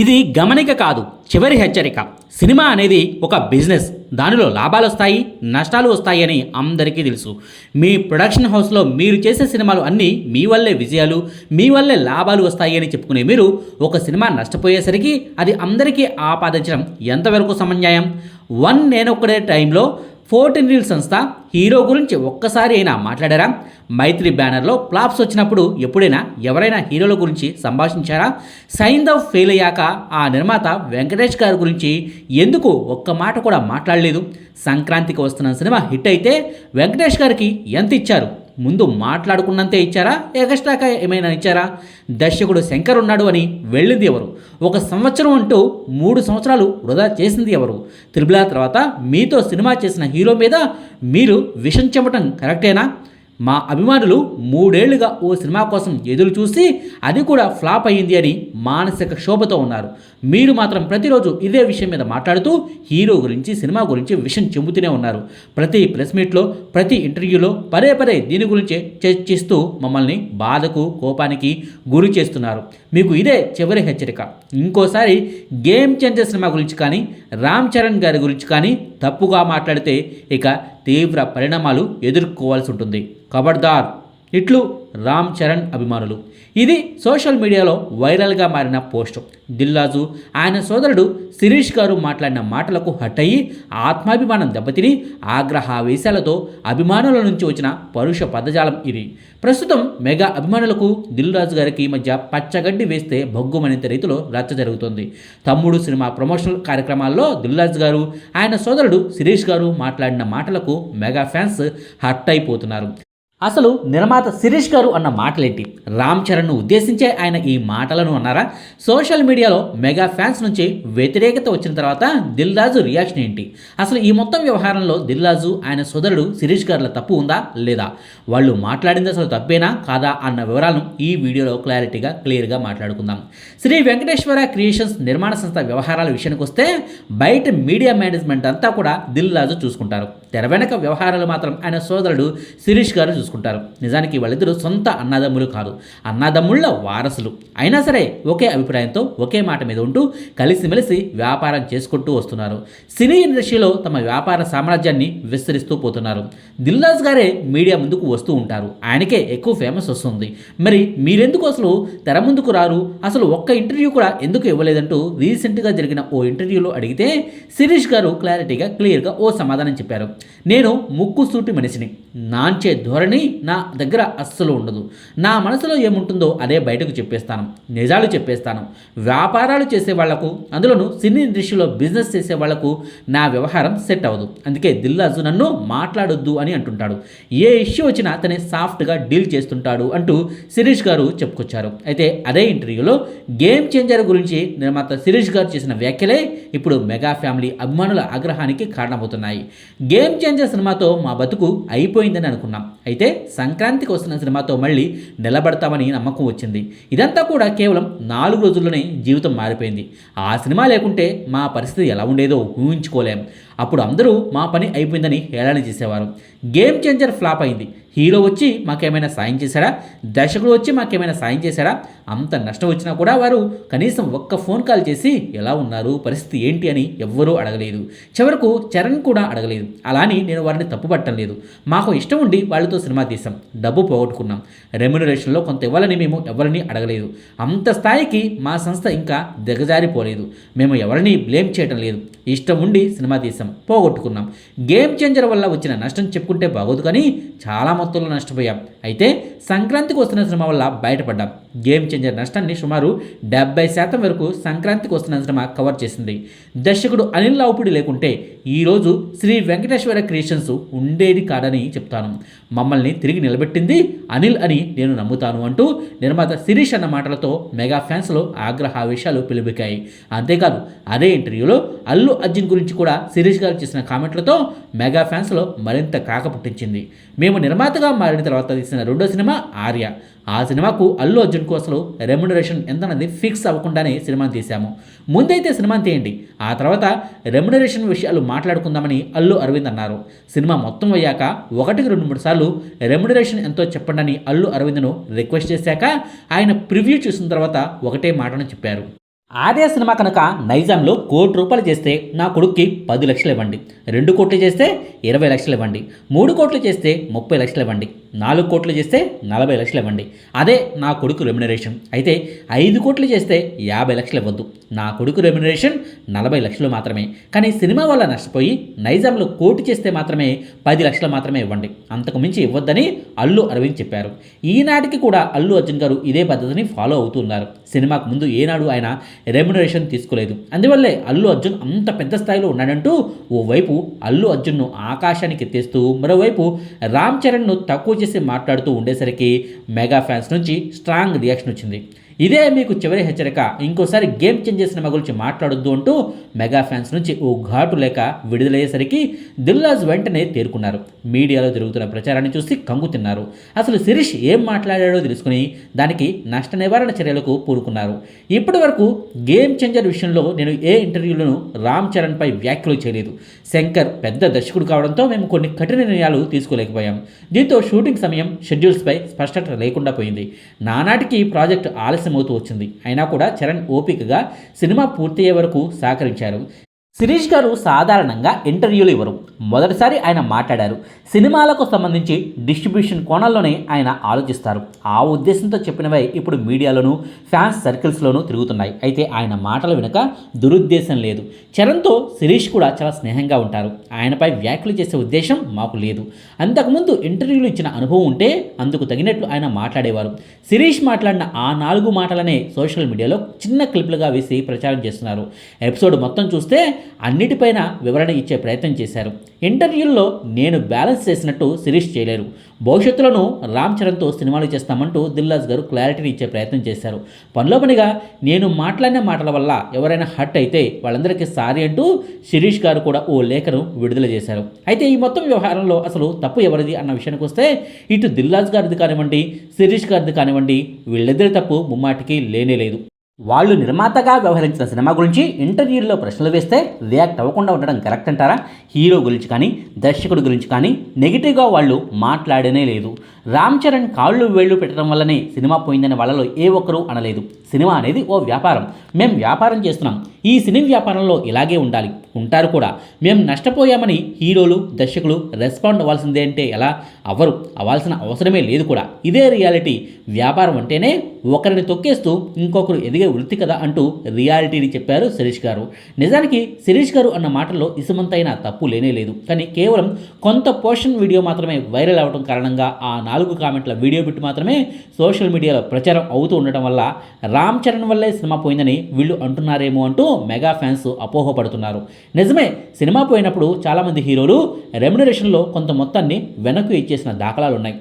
ఇది గమనిక కాదు చివరి హెచ్చరిక. సినిమా అనేది ఒక బిజినెస్. దానిలో లాభాలు వస్తాయి నష్టాలు వస్తాయి అని అందరికీ తెలుసు. మీ ప్రొడక్షన్ హౌస్లో మీరు చేసే సినిమాలు అన్నీ మీ వల్లే విజయాలు మీ వల్లే లాభాలు వస్తాయి అని చెప్పుకునే మీరు ఒక సినిమా నష్టపోయేసరికి అది అందరికీ ఆపాదించడం ఎంతవరకు సమన్యాయం? వన్ నేనొక్కడే టైంలో ఫోర్టీన్ రీల్ సంస్థ హీరో గురించి ఒక్కసారి అయినా మాట్లాడారా? మైత్రి బ్యానర్లో ఫ్లాప్స్ వచ్చినప్పుడు ఎప్పుడైనా ఎవరైనా హీరోల గురించి సంభాషించారా? సైందవ్ ఫెయిల్ అయ్యాక ఆ నిర్మాత వెంకటేష్ గారి గురించి ఎందుకు ఒక్క మాట కూడా మాట్లాడలేదు? సంక్రాంతికి వస్తున్న సినిమా హిట్ అయితే వెంకటేష్ గారికి ఎంత ఇచ్చారు? ముందు మాట్లాడుకున్నంతే ఇచ్చారా? ఎగస్ట్రాగా ఏమైనా ఇచ్చారా? దర్శకుడు శంకర్ ఉన్నాడు అని వెళ్ళింది ఎవరు? ఒక సంవత్సరం అంటూ మూడు సంవత్సరాలు వృధా చేసింది ఎవరు? త్రిబుల తర్వాత మీతో సినిమా చేసిన హీరో మీద మీరు విషం చెప్పటం కరెక్టేనా? మా అభిమానులు మూడేళ్ళుగా ఓ సినిమా కోసం ఎదురు చూసి అది కూడా ఫ్లాప్ అయ్యింది అని మానసిక క్షోభతో ఉన్నారు. మీరు మాత్రం ప్రతిరోజు ఇదే విషయం మీద మాట్లాడుతూ హీరో గురించి సినిమా గురించి విషయం చెబుతూనే ఉన్నారు. ప్రతి ప్రెస్ మీట్లో ప్రతి ఇంటర్వ్యూలో పదే పదే దీని గురించే చర్చిస్తూ మమ్మల్ని బాధకు కోపానికి గురి చేస్తున్నారు. మీకు ఇదే చివరి హెచ్చరిక. ఇంకోసారి గేమ్ చేంజర్ సినిమా గురించి కానీ రామ్ చరణ్ గారి గురించి కానీ తప్పుగా మాట్లాడితే ఇక తీవ్ర పరిణామాలు ఎదుర్కోవాల్సి ఉంటుంది. ఖబర్దార్ ఇట్లు రామ్ చరణ్ అభిమానులు. ఇది సోషల్ మీడియాలో వైరల్గా మారిన పోస్టు. దిల్లాజు ఆయన సోదరుడు శిరీష్ గారు మాట్లాడిన మాటలకు హట్ అయ్యి ఆత్మాభిమానం దెబ్బతిని ఆగ్రహావేశాలతో అభిమానుల నుంచి వచ్చిన పరుష పదజాలం ఇది. ప్రస్తుతం మెగా అభిమానులకు దిల్రాజు గారికి మధ్య పచ్చగడ్డి వేస్తే భగ్గుమనేంత రీతిలో రచ్చ జరుగుతుంది. తమ్ముడు సినిమా ప్రమోషనల్ కార్యక్రమాల్లో దిల్రాజు గారు ఆయన సోదరుడు శిరీష్ గారు మాట్లాడిన మాటలకు మెగా ఫ్యాన్స్ హట్ అయిపోతున్నారు. అసలు నిర్మాత శిరీష్ గారు అన్న మాటలేంటి? రామ్ చరణ్ను ఉద్దేశించే ఆయన ఈ మాటలను అన్నారా? సోషల్ మీడియాలో మెగా ఫ్యాన్స్ నుంచి వ్యతిరేకత వచ్చిన తర్వాత దిల్ రాజు రియాక్షన్ ఏంటి? అసలు ఈ మొత్తం వ్యవహారంలో దిల్ రాజు ఆయన సోదరుడు శిరీష్ గారుల తప్పు ఉందా లేదా? వాళ్ళు మాట్లాడింది అసలు తప్పేనా కాదా అన్న వివరాలను ఈ వీడియోలో క్లారిటీగా క్లియర్గా మాట్లాడుకుందాం. శ్రీ వెంకటేశ్వర క్రియేషన్స్ నిర్మాణ సంస్థ వ్యవహారాల విషయానికి వస్తే బయట మీడియా మేనేజ్మెంట్ అంతా కూడా దిల్ రాజు చూసుకుంటారు. తెర వెనక వ్యవహారాలు మాత్రం ఆయన సోదరుడు శిరీష్ గారు చూసుకుంటారు. నిజానికి వాళ్ళిద్దరూ సొంత అన్నదమ్ములు కాదు. అన్నదమ్ముళ్ళ వారసులు. అయినా సరే ఒకే అభిప్రాయంతో ఒకే మాట మీద ఉంటూ కలిసిమెలిసి వ్యాపారం చేసుకుంటూ వస్తున్నారు. సినీ ఇండస్ట్రీలో తమ వ్యాపార సామ్రాజ్యాన్ని విస్తరిస్తూ పోతున్నారు. దిల్రాజ్ గారే మీడియా ముందుకు వస్తూ ఉంటారు. ఆయనకే ఎక్కువ ఫేమస్ వస్తుంది. మరి మీరెందుకు అసలు తెర ముందుకు రారు? అసలు ఒక్క ఇంటర్వ్యూ కూడా ఎందుకు ఇవ్వలేదంటూ రీసెంట్గా జరిగిన ఓ ఇంటర్వ్యూలో అడిగితే శిరీష్ గారు క్లారిటీగా క్లియర్గా ఓ సమాధానం చెప్పారు. నేను ముక్కు సూటి మనిషిని. నాంచే ధోరణి నా దగ్గర అస్సలు ఉండదు. నా మనసులో ఏముంటుందో అదే బయటకు చెప్పేస్తాను. నిజాలు చెప్పేస్తాను. వ్యాపారాలు చేసే వాళ్ళకు అందులోనూ సినీ ఇండస్ట్రీలో బిజినెస్ చేసే వాళ్ళకు నా వ్యవహారం సెట్ అవ్వదు. అందుకే దిల్లాజు నన్ను మాట్లాడొద్దు అని అంటుంటాడు. ఏ ఇష్యూ వచ్చినా అతనే సాఫ్ట్గా డీల్ చేస్తుంటాడు అంటూ శిరీష్ గారు చెప్పుకొచ్చారు. అయితే అదే ఇంటర్వ్యూలో గేమ్ చేంజర్ గురించి నిర్మాత శిరీష్ గారు చేసిన వ్యాఖ్యలే ఇప్పుడు మెగా ఫ్యామిలీ అభిమానుల ఆగ్రహానికి కారణమవుతున్నాయి. గేమ్ చేంజర్ సినిమాతో మా బతుకు అయిపోయిందని అనుకున్నాం. అయితే సంక్రాంతికి వస్తున్న సినిమాతో మళ్ళీ నిలబడతామని నమ్మకం వచ్చింది. ఇదంతా కూడా కేవలం నాలుగు రోజుల్లోనే జీవితం మారిపోయింది. ఆ సినిమా లేకుంటే మా పరిస్థితి ఎలా ఉండేదో ఊహించుకోలేం. అప్పుడు అందరూ మా పని అయిపోయిందని హేళన చేసేవారు. గేమ్ చేంజర్ ఫ్లాప్ అయింది. హీరో వచ్చి మాకేమైనా సాయం చేశారా దర్శకుడు వచ్చి మాకేమైనా సాయం చేశారా అంత నష్టం వచ్చినా కూడా వారు కనీసం ఒక్క ఫోన్ కాల్ చేసి ఎలా ఉన్నారు? పరిస్థితి ఏంటి అని ఎవ్వరూ అడగలేదు. చివరకు చరణ్ కూడా అడగలేదు. అలాని నేను వారిని తప్పుపట్టడం లేదు. మాకు ఇష్టం ఉండి వాళ్ళతో సినిమా తీసాం డబ్బు పోగొట్టుకున్నాం. రెమ్యునరేషన్లో కొంత ఇవ్వాలని మేము ఎవరిని అడగలేదు. అంత స్థాయి స్థాయికి మా సంస్థ ఇంకా దిగజారిపోలేదు. మేము ఎవరిని బ్లేమ్ చేయటం లేదు. ఇష్టం ఉండి సినిమా తీసాం పోగొట్టుకున్నాం. గేమ్ చేంజర్ వల్ల వచ్చిన నష్టం చెప్పుకుంటే బాగోదు కానీ చాలా మొత్తంలో నష్టపోయాం. అయితే సంక్రాంతికి వస్తున్న సినిమా వల్ల బయటపడ్డాం. గేమ్ చేంజర్ నష్టాన్ని సుమారు డెబ్బై శాతం వరకు సంక్రాంతికి వస్తున్న సినిమా కవర్ చేసింది. దర్శకుడు అనిల్ లావుపుడి లేకుంటే ఈరోజు శ్రీ వెంకటేశ్వర క్రియేషన్స్ ఉండేది కాదని చెప్తాను. మమ్మల్ని తిరిగి నిలబెట్టింది అనిల్ అని నేను నమ్ముతాను అంటూ నిర్మాత శిరీష్ అన్న మాటలతో మెగా ఫ్యాన్స్లో ఆగ్రహావేశాలు పిలుబికాయి అంతేకాదు అదే ఇంటర్వ్యూలో అల్లు అర్జున్ గురించి కూడా శిరీష్ గారు చేసిన కామెంట్లతో మెగా ఫ్యాన్స్లో మరింత కాక పుట్టించింది మేము నిర్మాతగా మారిన తర్వాత తీసిన రెండో సినిమా ఆర్య. ఆ సినిమాకు అల్లు అర్జున్కు అసలు రెమ్యునరేషన్ ఎంతన్నది ఫిక్స్ అవ్వకుండానే సినిమాను తీశాము. ముందైతే సినిమాను తీయండి ఆ తర్వాత రెమ్యునరేషన్ విషయాలు మాట్లాడుకుందామని అల్లు అరవింద్ అన్నారు. సినిమా మొత్తం అయ్యాక ఒకటికి రెండు మూడు సార్లు రెమ్యునరేషన్ ఎంతో చెప్పండి అని అల్లు అరవింద్ను రిక్వెస్ట్ చేశాక ఆయన ప్రివ్యూ చూసిన తర్వాత ఒకటే మాటను చెప్పారు. అదే సినిమా కనుక నైజాంలో కోటి రూపాయలు చేస్తే నా కొడుక్కి పది లక్షలు ఇవ్వండి రెండు కోట్లు చేస్తే ఇరవై లక్షలు ఇవ్వండి మూడు కోట్లు చేస్తే ముప్పై లక్షలు ఇవ్వండి. నాలుగు కోట్లు చేస్తే నలభై లక్షలు ఇవ్వండి. అదే నా కొడుకు రెమ్యునరేషన్. అయితే ఐదు కోట్లు చేస్తే యాభై లక్షలు ఇవ్వద్దు. నా కొడుకు రెమ్యునరేషన్ నలభై లక్షలు మాత్రమే. కానీ సినిమా వల్ల నష్టపోయి నైజాంలో కోటు చేస్తే మాత్రమే పది లక్షలు మాత్రమే ఇవ్వండి. అంతకు మించి ఇవ్వద్దని అల్లు అరవింద్ చెప్పారు. ఈనాటికి కూడా అల్లు అర్జున్ గారు ఇదే పద్ధతిని ఫాలో అవుతున్నారు. సినిమాకు ముందు ఏనాడు ఆయన రెమ్యునరేషన్ తీసుకోలేదు. అందువల్లే అల్లు అర్జున్ అంత పెద్ద స్థాయిలో ఉన్నాడంటూ ఓవైపు అల్లు అర్జున్ను ఆకాశానికి ఎత్తేస్తూ మరోవైపు రామ్ చరణ్ను తక్కువ చేసి మాట్లాడుతూ ఉండేసరికి మెగా ఫ్యాన్స్ నుంచి స్ట్రాంగ్ రియాక్షన్ వచ్చింది. ఇదే మీకు చివరి హెచ్చరిక. ఇంకోసారి గేమ్ చేంజెస్ సినిమా గురించి మాట్లాడొద్దు అంటూ మెగా ఫ్యాన్స్ నుంచి ఓ ఘాటు లేక విడుదలయ్యేసరికి దిల్లాజ్ వెంటనే తేరుకున్నారు. మీడియాలో జరుగుతున్న ప్రచారాన్ని చూసి కంగు తిన్నారు. అసలు శిరీష్ ఏం మాట్లాడాడో తెలుసుకుని దానికి నష్ట నివారణ చర్యలకు పూనుకున్నారు. ఇప్పటి వరకు గేమ్ చేంజర్ విషయంలో నేను ఏ ఇంటర్వ్యూలను రామ్ చరణ్పై వ్యాఖ్యలు చేయలేదు. శంకర్ పెద్ద దర్శకుడు కావడంతో మేము కొన్ని కఠిన నిర్ణయాలు తీసుకోలేకపోయాం. దీంతో షూటింగ్ సమయం షెడ్యూల్స్పై స్పష్టత లేకుండా పోయింది. నానాటికి ప్రాజెక్ట్ ఆలస్యం ఆలస్యమవుతూ వచ్చింది. అయినా కూడా చరణ్ ఓపికగా సినిమా పూర్తయ్యే వరకు సహకరించారు. శిరీష్ గారు సాధారణంగా ఇంటర్వ్యూలు ఇవ్వరు. మొదటిసారి ఆయన మాట్లాడారు. సినిమాలకు సంబంధించి డిస్ట్రిబ్యూషన్ కోణంలోనే ఆయన ఆలోచిస్తారు. ఆ ఉద్దేశంతో చెప్పినవే ఇప్పుడు మీడియాలోనూ ఫ్యాన్స్ సర్కిల్స్లోనూ తిరుగుతున్నాయి. అయితే ఆయన మాటలు వెనుక దురుద్దేశం లేదు. చరణ్తో శిరీష్ కూడా చాలా స్నేహంగా ఉంటారు. ఆయనపై వ్యాఖ్యలు చేసే ఉద్దేశం మాకు లేదు. అంతకుముందు ఇంటర్వ్యూలు ఇచ్చిన అనుభవం ఉంటే అందుకు తగినట్లు ఆయన మాట్లాడేవారు. శిరీష్ మాట్లాడిన ఆ నాలుగు మాటలనే సోషల్ మీడియాలో చిన్న క్లిప్లుగా వేసి ప్రచారం చేస్తున్నారు. ఎపిసోడ్ మొత్తం చూస్తే అన్నిటిపైన వివరణ ఇచ్చే ప్రయత్నం చేశారు. ఇంటర్వ్యూల్లో నేను బ్యాలెన్స్ చేసినట్టు శిరీష్ చేయలేరు. భవిష్యత్తులోనూ రామ్ చరణ్తో సినిమాలు చేస్తామంటూ దిల్లాజ్ గారు క్లారిటీని ఇచ్చే ప్రయత్నం చేశారు. పనిలో పనిగా నేను మాట్లాడిన మాటల వల్ల ఎవరైనా హర్ట్ అయితే వాళ్ళందరికీ సారీ అంటూ శిరీష్ గారు కూడా ఓ లేఖను విడుదల చేశారు. అయితే ఈ మొత్తం వ్యవహారంలో అసలు తప్పు ఎవరిది అన్న విషయానికి వస్తే ఇటు దిల్లాజ్ గారిది కానివ్వండి శిరీష్ గారిది కానివ్వండి వీళ్ళిద్దరి తప్పు ముమ్మాటికి లేనే లేదు. వాళ్ళు నిర్మాతగా వ్యవహరించిన సినిమా గురించి ఇంటర్వ్యూల్లో ప్రశ్నలు వేస్తే రియాక్ట్ అవ్వకుండా ఉండడం కరెక్ట్ అంటారా? హీరో గురించి కానీ దర్శకుడి గురించి కానీ నెగిటివ్గా వాళ్ళు మాట్లాడనే లేదు. రామ్ చరణ్ కాళ్ళు వేళ్ళు పెట్టడం వల్లనే సినిమా పోయిందని వాళ్ళలో ఏ ఒక్కరూ అనలేదు. సినిమా అనేది ఓ వ్యాపారం. మేం వ్యాపారం చేస్తున్నాం. ఈ సినీ వ్యాపారంలో ఇలాగే ఉండాలి. ఉంటారు కూడా. మేము నష్టపోయామని హీరోలు దర్శకులు రెస్పాండ్ అవ్వాల్సిందే అంటే ఎలా? అవ్వరు. అవ్వాల్సిన అవసరమే లేదు కూడా. ఇదే రియాలిటీ. వ్యాపారం అంటేనే ఒకరిని తొక్కేస్తూ ఇంకొకరు ఎదిగే వృత్తి కదా అంటూ రియాలిటీని చెప్పారు శిరీష్ గారు. నిజానికి శిరీష్ గారు అన్న మాటల్లో ఇసుమంతైన తప్పు లేనే లేదు. కానీ కేవలం కొంత పోర్షన్ వీడియో మాత్రమే వైరల్ అవ్వడం కారణంగా ఆ నాలుగు కామెంట్ల వీడియో బిట్ మాత్రమే సోషల్ మీడియాలో ప్రచారం అవుతూ ఉండటం వల్ల రామ్ చరణ్ వల్లే సినిమా పోయిందని వీళ్ళు అంటున్నారేమో అంటూ మెగా ఫ్యాన్స్ అపోహపడుతున్నారు. నిజమే సినిమా పోయినప్పుడు చాలామంది హీరోలు రెమ్యునరేషన్లో కొంత మొత్తాన్ని వెనక్కు ఇచ్చేసిన దాఖలాలు ఉన్నాయి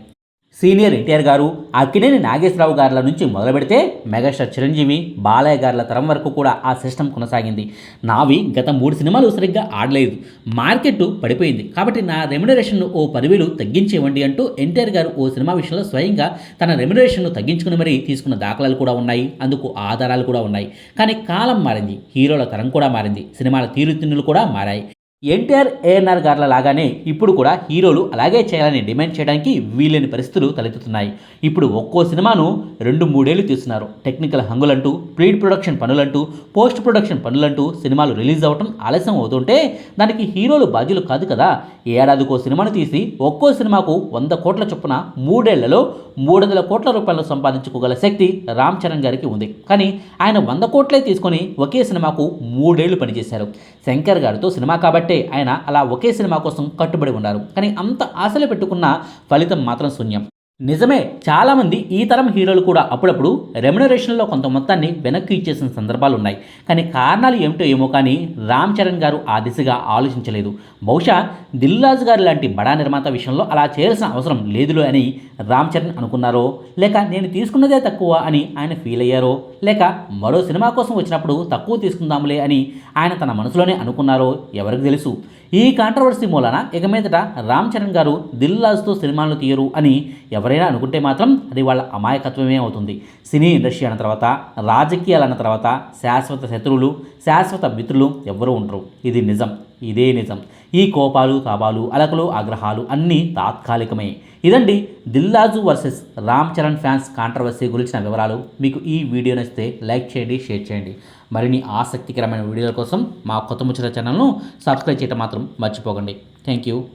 సీనియర్ ఎన్టీఆర్ గారు అక్కినేని నాగేశ్వరరావు గారుల నుంచి మొదలు పెడితే మెగాస్టార్ చిరంజీవి బాలయ్య గారుల తరం వరకు కూడా ఆ సిస్టమ్ కొనసాగింది. నావి గత మూడు సినిమాలు సరిగ్గా ఆడలేదు. మార్కెట్ పడిపోయింది. కాబట్టి నా రెమ్యునరేషన్ను ఓ పదివేలు తగ్గించేవ్వండి అంటూ ఎన్టీఆర్ గారు ఓ సినిమా విషయంలో స్వయంగా తన రెమ్యునరేషన్ను తగ్గించుకుని మరీ తీసుకున్న దాఖలాలు కూడా ఉన్నాయి. అందుకు ఆధారాలు కూడా ఉన్నాయి. కానీ కాలం మారింది. హీరోల తరం కూడా మారింది. సినిమాల తీరుతిన్నులు కూడా మారాయి. ఎన్టీఆర్ ఏఎన్ఆర్ గార్ల లాగానే ఇప్పుడు కూడా హీరోలు అలాగే చేయాలని డిమాండ్ చేయడానికి వీలైన పరిస్థితులు తలెత్తుతున్నాయి. ఇప్పుడు ఒక్కో సినిమాను రెండు మూడేళ్ళు తీస్తున్నారు. టెక్నికల్ హంగులంటూ ప్రీ ప్రొడక్షన్ పనులంటూ పోస్ట్ ప్రొడక్షన్ పనులంటూ సినిమాలు రిలీజ్ అవ్వటం ఆలస్యం అవుతుంటే దానికి హీరోలు బాధ్యులు కాదు కదా. ఏడాదికో సినిమాను తీసి ఒక్కో సినిమాకు వంద కోట్ల చొప్పున మూడేళ్ళలో మూడు వందల కోట్ల రూపాయలు సంపాదించుకోగల శక్తి రామ్ చరణ్ గారికి ఉంది. కానీ ఆయన వంద కోట్లే తీసుకొని ఒకే సినిమాకు మూడేళ్ళు పనిచేశారు. శంకర్ గారితో సినిమా కాబట్టి ఆయన అలా ఒకే సినిమా కోసం కట్టుబడి ఉన్నారు. కానీ అంత ఆశలు పెట్టుకున్న ఫలితం మాత్రం శూన్యం. నిజమే చాలామంది ఈ తరం హీరోలు కూడా అప్పుడప్పుడు రెమ్యునరేషన్లో కొంత మొత్తాన్ని వెనక్కి ఇచ్చేసిన సందర్భాలు ఉన్నాయి కానీ కారణాలు ఏమిటో ఏమో కానీ రామ్ చరణ్ గారు ఆ దిశగా ఆలోచించలేదు. బహుశా దిల్రాజు గారు లాంటి బడా నిర్మాత విషయంలో అలా చేయాల్సిన అవసరం లేదులో అని రామ్ చరణ్ అనుకున్నారో లేక నేను తీసుకున్నదే తక్కువ అని ఆయన ఫీల్ అయ్యారో లేక మరో సినిమా కోసం వచ్చినప్పుడు తక్కువ తీసుకుందాములే అని ఆయన తన మనసులోనే అనుకున్నారో ఎవరికి తెలుసు. ఈ కాంట్రవర్సీ మూలన ఇక మీదట రామ్ చరణ్ గారు దిల్ రాజుతో సినిమాలు తీయరు అని ఎవరైనా అనుకుంటే మాత్రం అది వాళ్ళ అమాయకత్వమే అవుతుంది. సినీ ఇండస్ట్రీ అన్న తర్వాత రాజకీయాలు అన్న తర్వాత శాశ్వత శత్రువులు శాశ్వత మిత్రులు ఎవ్వరూ ఉండరు. ఇది నిజం. ఇదే నిజం. ఈ కోపాలు తాపాలు అలకలు ఆగ్రహాలు అన్నీ తాత్కాలికమే. ఇదండి Dil Raju versus Ram Charan fans controversy గురించిన వివరాలు. మీకు ఈ వీడియో నచ్చితే లైక్ చేయండి షేర్ చేయండి. మరిన్ని ఆసక్తికరమైన వీడియోల కోసం మా కొత్త ముచ్చట ఛానల్ను సబ్స్క్రైబ్ చేయడం మాత్రం మర్చిపోకండి. Thank you